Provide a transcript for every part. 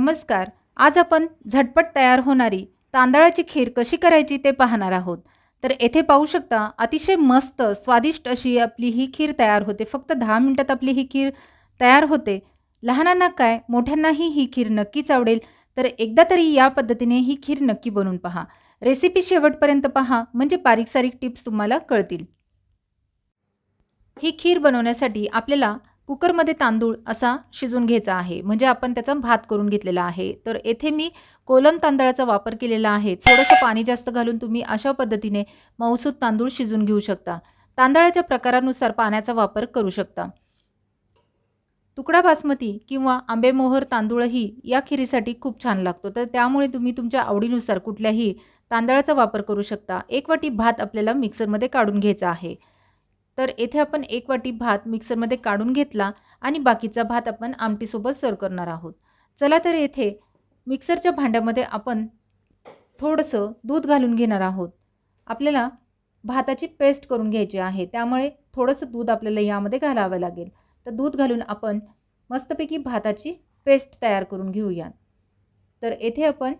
नमस्कार. आज आपण झटपट तयार होणारी तांदळाची खीर कशी करायची ते पाहणार आहोत. तर येथे पाहू शकता अतिशय मस्त स्वादिष्ट अशी आपली ही खीर तयार होते. फक्त दहा मिनटात आपली ही खीर तयार होते. लहानांना काय मोठ्यांनाही ही खीर नक्कीच आवडेल. तर एकदा तरी या पद्धतीने ही खीर नक्की बनवून पहा. रेसिपी शेवटपर्यंत पहा म्हणजे बारीक सारीक टिप्स तुम्हाला कळतील. ही खीर बनवण्यासाठी आपल्याला कुकरमध्ये तांदूळ असा शिजून घ्यायचा आहे. म्हणजे आपण त्याचा भात करून घेतलेला आहे. तर येथे मी कोलम तांदळाचा वापर केलेला आहे. थोडंसं पाणी जास्त घालून तुम्ही अशा पद्धतीने मौसूद तांदूळ शिजून घेऊ शकता. तांदळाच्या प्रकारानुसार पाण्याचा वापर करू शकता. तुकडा बासमती किंवा आंबेमोहर तांदूळही या खिरीसाठी खूप छान लागतो. तर त्यामुळे तुम्ही तुमच्या आवडीनुसार कुठल्याही तांदळाचा वापर करू शकता. एक वाटी भात आपल्याला मिक्सरमध्ये काढून घ्यायचा आहे. तर येथे आपण एक वाटी भात मिक्सरमध्ये काढून घेतला आणि बाकीचा भात आपण आमटीसोबत सर्व करणार आहोत. चला तर येथे मिक्सरच्या भांड्यामध्ये आपण थोडंसं दूध घालून घेणार आहोत. आपल्याला भाताची पेस्ट करून घ्यायची आहे. त्यामुळे थोडंसं दूध आपल्याला यामध्ये घालावं लागेल. तर दूध घालून आपण मस्तपैकी भाताची पेस्ट तयार करून घेऊया. तर येथे आपण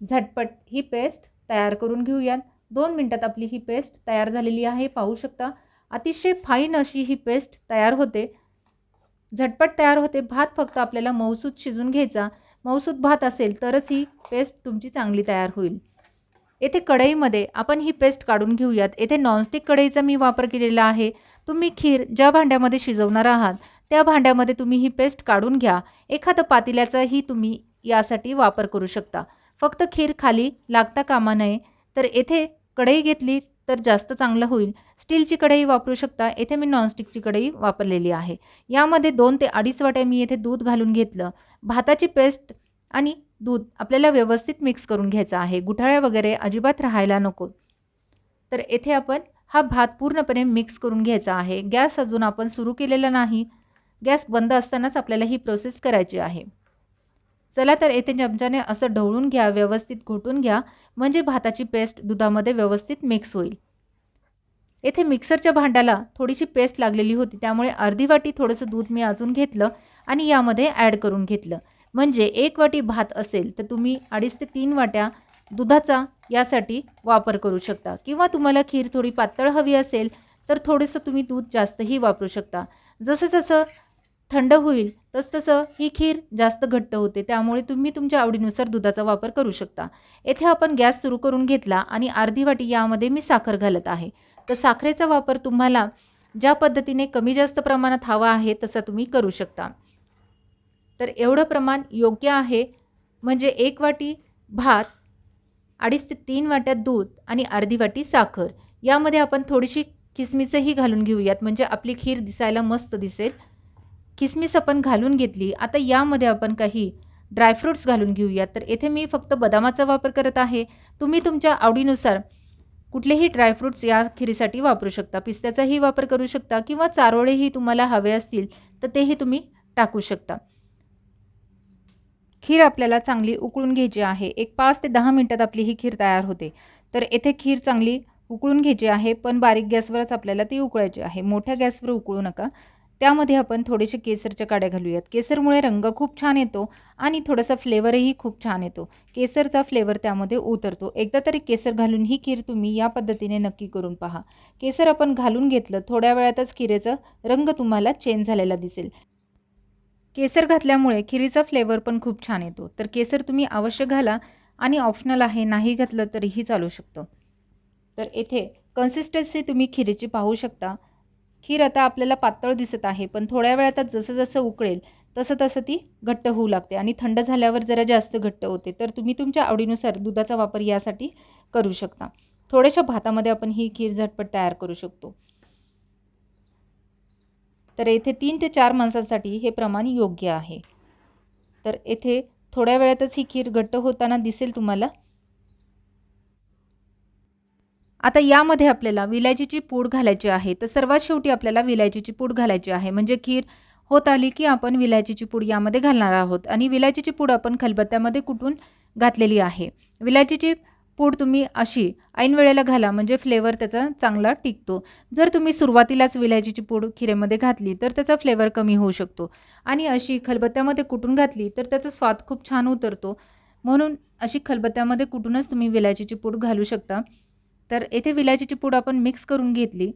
झटपट ही पेस्ट तयार करून घेऊयात दोन मिनटात आपली ही पेस्ट तयार झालेली आहे. पाहू शकता अतिशय फाईन अशी ही पेस्ट तयार होते. झटपट तयार होते. भात फक्त आपल्याला मौसूद शिजून घ्यायचा. मौसूद भात असेल तरच ही पेस्ट तुमची चांगली तयार होईल. येथे कढईमध्ये आपण ही पेस्ट काढून घेऊयात. येथे नॉनस्टिक कढईचा मी वापर केलेला आहे. तुम्ही खीर ज्या भांड्यामध्ये शिजवणार आहात त्या भांड्यामध्ये तुम्ही ही पेस्ट काढून घ्या. एखादं पातेल्याचाही तुम्ही यासाठी वापर करू शकता. फक्त खीर खाली लागता कामा नये. तर येथे कढई घेतली तर जास्त चांगलं होईल. स्टीलची कढई वापरू शकता. येथे मी नॉनस्टिकची कढई वापरलेली आहे. यामध्ये दोन ते अडीच वाट्या मी येथे दूध घालून घेतलं. भाताची पेस्ट आणि दूध आपल्याला व्यवस्थित मिक्स करून घ्यायचं आहे. गुठाळ्या वगैरे अजिबात राहायला नको. तर येथे आपण हा भात पूर्णपणे मिक्स करून घ्यायचा आहे. गॅस अजून आपण सुरू केलेला नाही. गॅस बंद असतानाच आपल्याला ही प्रोसेस करायची आहे. चला तर येथे चमच्याने असं ढवळून घ्या व्यवस्थित घोटून घ्या म्हणजे भाताची पेस्ट दुधामध्ये व्यवस्थित मिक्स होईल. येथे मिक्सरच्या भांड्याला थोडीशी पेस्ट लागलेली होती त्यामुळे अर्धी वाटी थोडंसं दूध मी अजून घेतलं आणि यामध्ये ॲड करून घेतलं. म्हणजे एक वाटी भात असेल तर तुम्ही अडीच ते तीन वाट्या दुधाचा यासाठी वापर करू शकता. किंवा तुम्हाला खीर थोडी पातळ हवी असेल तर थोडंसं तुम्ही दूध जास्तही वापरू शकता. जसं जसं थंड होईल तसतसं ही खीर जास्त घट्ट होते त्यामुळे तुम्ही तुमच्या आवडीनुसार दुधाचा वापर करू शकता. येथे आपण गॅस सुरू करून घेतला आणि अर्धी वाटी यामध्ये मी साखर घालत आहे. तर साखरेचा वापर तुम्हाला ज्या पद्धतीने कमी जास्त प्रमाणात हवा आहे तसा तुम्ही करू शकता. तर एवढं प्रमाण योग्य आहे म्हणजे एक वाटी भात अडीच ते तीन वाट्यात दूध आणि अर्धी वाटी साखर. यामध्ये आपण थोडीशी किसमिसही घालून घेऊयात म्हणजे आपली खीर दिसायला मस्त दिसेल. किसमिस आपण घालून घेतली आता यामध्ये आपण काही ड्रायफ्रूट्स घालून घेऊयात. तर येथे मी फक्त बदामाचा वापर करत आहे. तुम्ही तुमच्या आवडीनुसार कुठलेही ड्रायफ्रूट्स या खिरीसाठी वापरू शकता. पिस्त्याचाही वापर करू शकता किंवा चारोळेही तुम्हाला हवे असतील तर तेही तुम्ही टाकू शकता. खीर आपल्याला चांगली उकळून घ्यायची आहे. एक पाच ते दहा मिनटात आपली ही खीर तयार होते. तर येथे खीर चांगली उकळून घ्यायची आहे पण बारीक गॅसवरच आपल्याला ती उकळायची आहे. मोठ्या गॅसवर उकळू नका. त्यामध्ये आपण थोडेसे केसरच्या काड्या घालूयात. केसरमुळे रंग खूप छान येतो आणि थोडासा फ्लेवरही खूप छान येतो. केसरचा फ्लेवर त्यामध्ये उतरतो. एकदा तरी केसर घालून ही खीर तुम्ही या पद्धतीने नक्की करून पहा. केसर आपण घालून घेतलं थोड्या वेळातच खिरेचा रंग तुम्हाला चेंज झालेला दिसेल. केसर घातल्यामुळे खिरीचा फ्लेवर पण खूप छान येतो. तर केसर तुम्ही अवश्य घाला आणि ऑप्शनल आहे नाही घातलं तरीही चालू शकतं. तर येथे कन्सिस्टन्सी तुम्ही खिरीची पाहू शकता. खीर आता आपल्याला पातळ दिसत आहे पण थोड्या वेळातच जसं जसं उकळेल तसं तसं ती घट्ट होऊ लागते आणि थंड झाल्यावर जरा जास्त घट्ट होते. तर तुम्ही तुमच्या आवडीनुसार दुधाचा वापर यासाठी करू शकता. थोड्याशा भातामध्ये आपण ही खीर झटपट तयार करू शकतो. तर येथे तीन ते चार माणसांसाठी हे प्रमाण योग्य आहे. तर येथे थोड्या वेळातच ही खीर घट्ट होताना दिसेल तुम्हाला. आता यामध्ये आपल्याला विलायचीची पूड घालायची आहे तर सर्वात शेवटी आपल्याला विलायचीची पूड घालायची आहे. म्हणजे खीर होत आली की आपण विलायचीची पूड यामध्ये घालणार आहोत आणि विलायचीची पूड आपण खलबत्त्यामध्ये कुटून घातलेली आहे? विलायचीची पूड तुम्ही अशी ऐन वेळेला घाला म्हणजे फ्लेवर त्याचा चांगला टिकतो. जर तुम्ही सुरुवातीलाच विलायचीची पूड खिरेमध्ये घातली तर त्याचा फ्लेवर कमी होऊ शकतो. आणि अशी खलबत्त्यामध्ये कुटून घातली तर त्याचा स्वाद खूप छान उतरतो. म्हणून अशी खलबत्त्यामध्ये कुटूनच तुम्ही विलायचीची पूड घालू शकता. तर येथे विलायचीची पूड आपण मिक्स करून घेतली.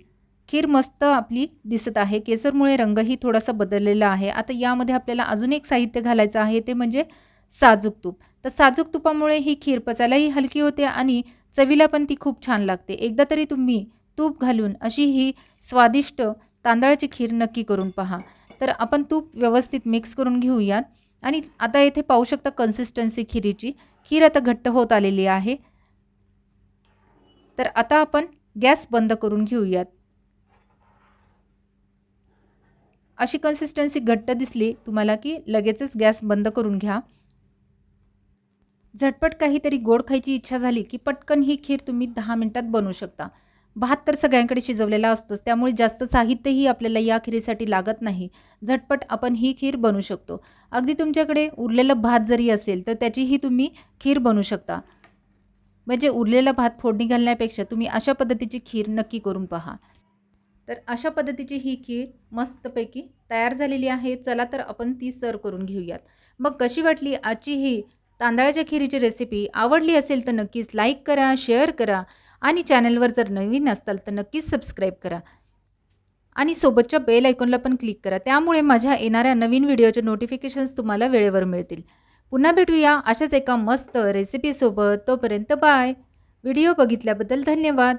खीर मस्त आपली दिसत आहे. केसरमुळे रंगही थोडासा बदललेला आहे. आता यामध्ये आपल्याला अजून एक साहित्य घालायचं आहे. ते म्हणजे साजूक तूप. तर साजूक तुपामुळे ही खीर पचायलाही हलकी होते आणि चवीला पण ती खूप छान लागते. एकदा तरी तुम्ही तूप घालून अशी ही स्वादिष्ट तांदळाची खीर नक्की करून पहा. तर आपण तूप व्यवस्थित मिक्स करून घेऊयात. आणि आता येथे पाहू शकता कन्सिस्टन्सी खिरीची. खीर आता घट्ट होत आलेली आहे. तर आता आपण गॅस बंद करून घेऊयात. अशी कन्सिस्टन्सी घट्ट दिसली तुम्हाला की लगेचच गॅस बंद करून घ्या. झटपट काहीतरी गोड खायची इच्छा झाली की पटकन ही खीर तुम्ही दहा मिनटात बनवू शकता. भात तर सगळ्यांकडे शिजवलेला असतोच त्यामुळे जास्त साहित्यही आपल्याला या खिरीसाठी लागत नाही. झटपट आपण ही खीर बनवू शकतो. अगदी तुमच्याकडे उरलेलं भात जरी असेल तर त्याचीही तुम्ही खीर बनवू शकता. म्हणजे उरलेला भात फोडणी घालण्यापेक्षा तुम्ही अशा पद्धतीची खीर नक्की करून पहा. तर अशा पद्धतीची ही खीर मस्तपैकी तयार झालेली आहे. चला तर आपण ती सर्व करून घेऊयात. मग कशी वाटली आजची ही तांदळाच्या खिरीची रेसिपी आवडली असेल तर नक्कीच लाईक करा शेअर करा आणि चॅनलवर जर नवीन असताल तर नक्कीच सबस्क्राईब करा. आणि सोबतच्या बेल आयकॉनला पण क्लिक करा. त्यामुळे माझ्या येणाऱ्या नवीन व्हिडिओचे नोटिफिकेशन्स तुम्हाला वेळेवर मिळतील. पुन्हा भेटूया अशाच एका मस्त रेसिपीसोबत तोपर्यंत बाय व्हिडिओ बघितल्याबद्दल धन्यवाद.